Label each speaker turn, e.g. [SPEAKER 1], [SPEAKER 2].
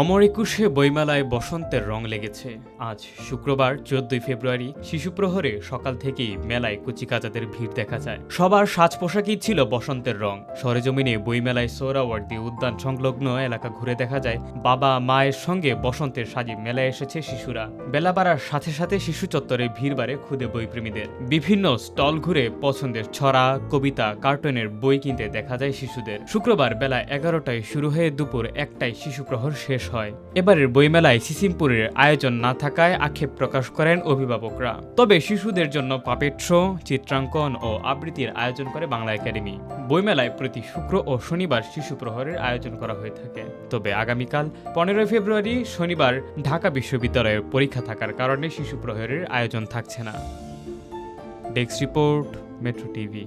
[SPEAKER 1] অমর একুশে বইমেলায় বসন্তের রং লেগেছে। আজ শুক্রবার, চোদ্দই ফেব্রুয়ারি, শিশু প্রহরে সকাল থেকেই মেলায় কচিকাচাদের ভিড় দেখা যায়। সবার সাজ পোশাকই ছিল বসন্তের রং। সরেজমিনে বইমেলায় সোহরাওয়ার্দী উদ্যান সংলগ্ন এলাকা ঘুরে দেখা যায়, বাবা মায়ের সঙ্গে বসন্তের সাজে মেলায় এসেছে শিশুরা। বেলা বাড়ার সাথে সাথে শিশু চত্বরে ভিড় বাড়ে খুদে বইপ্রেমীদের। বিভিন্ন স্টল ঘুরে পছন্দের ছড়া, কবিতা, কার্টুনের বই কিনতে দেখা যায় শিশুদের। শুক্রবার বেলা এগারোটায় শুরু হয়ে দুপুর একটায় শিশু প্রহর শেষ হয়। এবারের বইমেলায় সিসিমপুরের আয়োজন না থাকায় আক্ষেপ প্রকাশ করেন অভিভাবকরা। তবে শিশুদের জন্য পাপেট শো চিত্রাঙ্কন ও আবৃত্তির আয়োজন করে বাংলা একাডেমি। বইমেলায় প্রতি শুক্র ও শনিবার শিশু প্রহরের আয়োজন করা হয়ে থাকে। তবে আগামীকাল পনেরোই ফেব্রুয়ারি শনিবার ঢাকা বিশ্ববিদ্যালয়ের পরীক্ষা থাকার কারণে শিশু প্রহরের আয়োজন থাকছে না। Desk report, metro TV.